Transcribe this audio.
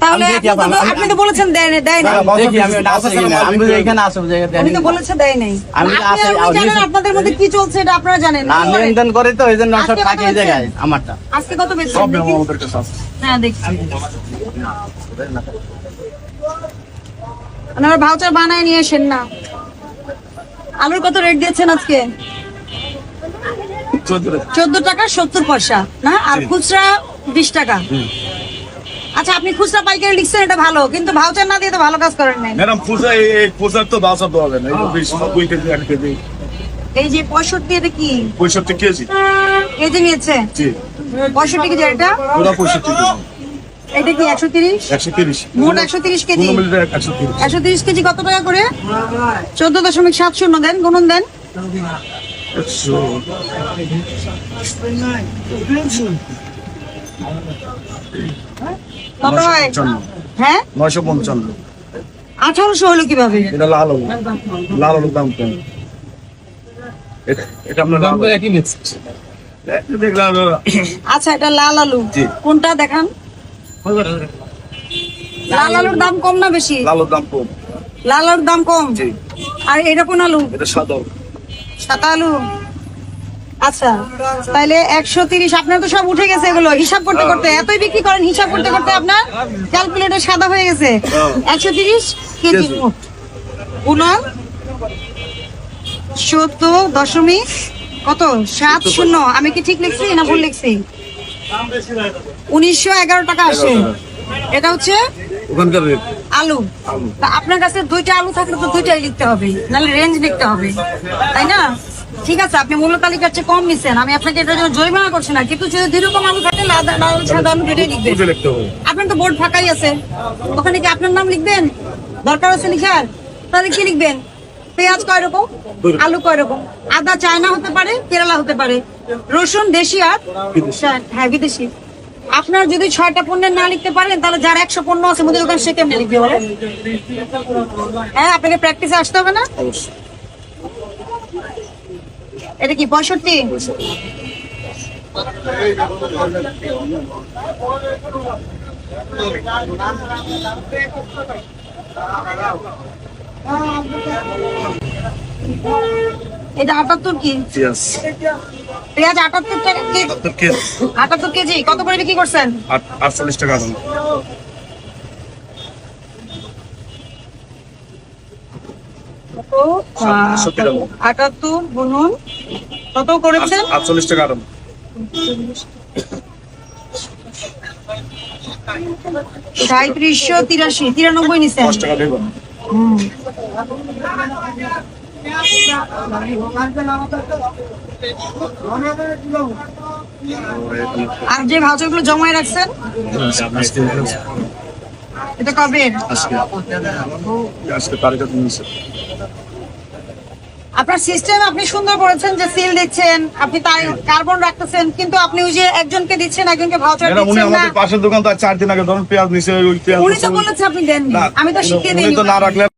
তাহলে আপনি তো- বলেছেন দেয় নাই দেয় দেখি আমি এখানে আসব যে তো বলেছে দেয় নাই। আমি তো আপনি আসে- আপনি জানেন আপনাদের মধ্যে কি চলছে এটা আপনারা জানেন না? লেনদেন করে তো ওই জন্য সব থাকে এই জায়গায় আমারটা। আজকে কত? হ্যাঁ দেখছি। ভাউচার বানায় নিয়ে আসেন না। আলুর কত রেট দিয়েছেন আজকে? চোদ্দ টাকা। সত্তর পয়সা না? আর খুচরা বিশ টাকা। আচ্ছা আপনি খুচরা পাইকারি লিখছেন এটা ভালো কিন্তু ভাউচার না দিয়ে তো ভালো কাজ করেন নাই। ম্যাডাম পূজা এই পূজার তো বাসা তো হবে না দুই কেজি এক কেজি। এই যে পঁয়ষট্টি এটা কি? পঁয়ষট্টি কেজি। কেজি নিয়েছে? জি। পঁয়ষট্টি কেজি এটা? পুরো পঁয়ষট্টি কেজি। এটা কি একশো তিরিশ? একশো তিরিশ। মোট একশো তিরিশ কেজি। একশো তিরিশ। একশো তিরিশ কেজি কত টাকা করে? চোদ্দ দশমিক সাত শূন্য দেন গুণন দেন। একশো কত হয় হ্যাঁ? নয়শো পঞ্চান্ন। আঠারোশো হলো কীভাবে? এটা লাল আলু লাল আলুর দাম কম। এটা এটা আপনার দাম একই দেখলাম আচ্ছা এটা লাল আলু। জি। কোনটা দেখান? লাল আলুর দাম কম না বেশি? লাল আলুর দাম কম। লাল আলুর দাম কম? জি। আর এটা কোন আলু? এটা সাদা। আলু। সাদা আলু? আচ্ছা তাইলে একশো তিরিশ আপনার তো সব উঠে গেছে এগুলো। হিসাব করতে করতে এতই বিক্রি করেন হিসাব করতে করতে আপনার ক্যালকুলেটর সাদা হয়ে গেছে। একশো তিরিশ কেজি। কেজি। সত্তর দশমিক কত? সাত শূন্য। আমি কি ঠিক লিখছি না ভুল লিখছি? উনিশশো এগারো টাকা আসে। এটা হচ্ছে আলু। আপনার কাছে দুইটা আলু থাকলে তো দুইটাই লিখতে হবে নাহলে রেঞ্জ লিখতে হবে। তাই না? ঠিক আছে আপনি মূল্য তালিকার চেয়ে কম নিচ্ছেন আমি আপনাকে এটার জন্য জরিমানা করছি না কিন্তু যদি দুই রকম আলু লাল সাদা আলু লিখবেন আপনার তো বোর্ড ফাঁকাই আছে। ওখানে কি আপনার নাম লিখবেন? দরকার আছে লিখার? তাহলে কি লিখবেন? পেঁয়াজ কয় রকম? আলু কয় রকম? আদা চায়না হতে পারে কেরালা হতে পারে। রসুন দেশি আর হ্যাঁ বিদেশি। আপনার যদি ছয়টা পণ্যের না লিখতে পারেন তাহলে যার একশো পণ্য আছে মুদির দোকান সে কেমনে লিখবে হ্যাঁ আপনাকে প্র্যাকটিসে আসতে হবে না? এটা কি পঁয়ষট্টি? এটা আটাত্তর কি? পেঁয়াজ। পেঁয়াজ আটাত্তর টাকা কেজি। কেজি। আটাত্তর কেজি কত করে বিক্রি করছেন? আট- আটচল্লিশ টাকা দাম ও, আহ, সত্যি টাকা। আটাত্তর গুণন কত করেছেন? আটচল্লিশ টাকা দাম সাঁত্রিশশো তিরাশি তিরানব্বই আর যে ভাউচারগুলো জমায় রাখছেন? এটা কবে? আজকে। আজকে আপনার সিস্টেম আপনি সুন্দর করেছেন যে সিল দিচ্ছেন আপনি তাই কার্বন রাখতেছেন কিন্তু আপনি ওই যে একজনকে দিচ্ছেন একজনকে ভাউচার উনি দিচ্ছেন না। আমাদের পাশের দোকান তো চার দিন আগে ধরুন পেঁয়াজ নিছে ওই পেঁয়াজ উনি তো বলেছে আপনি দেননি। আমি তো শিখিয়ে উনি তো না রাখলে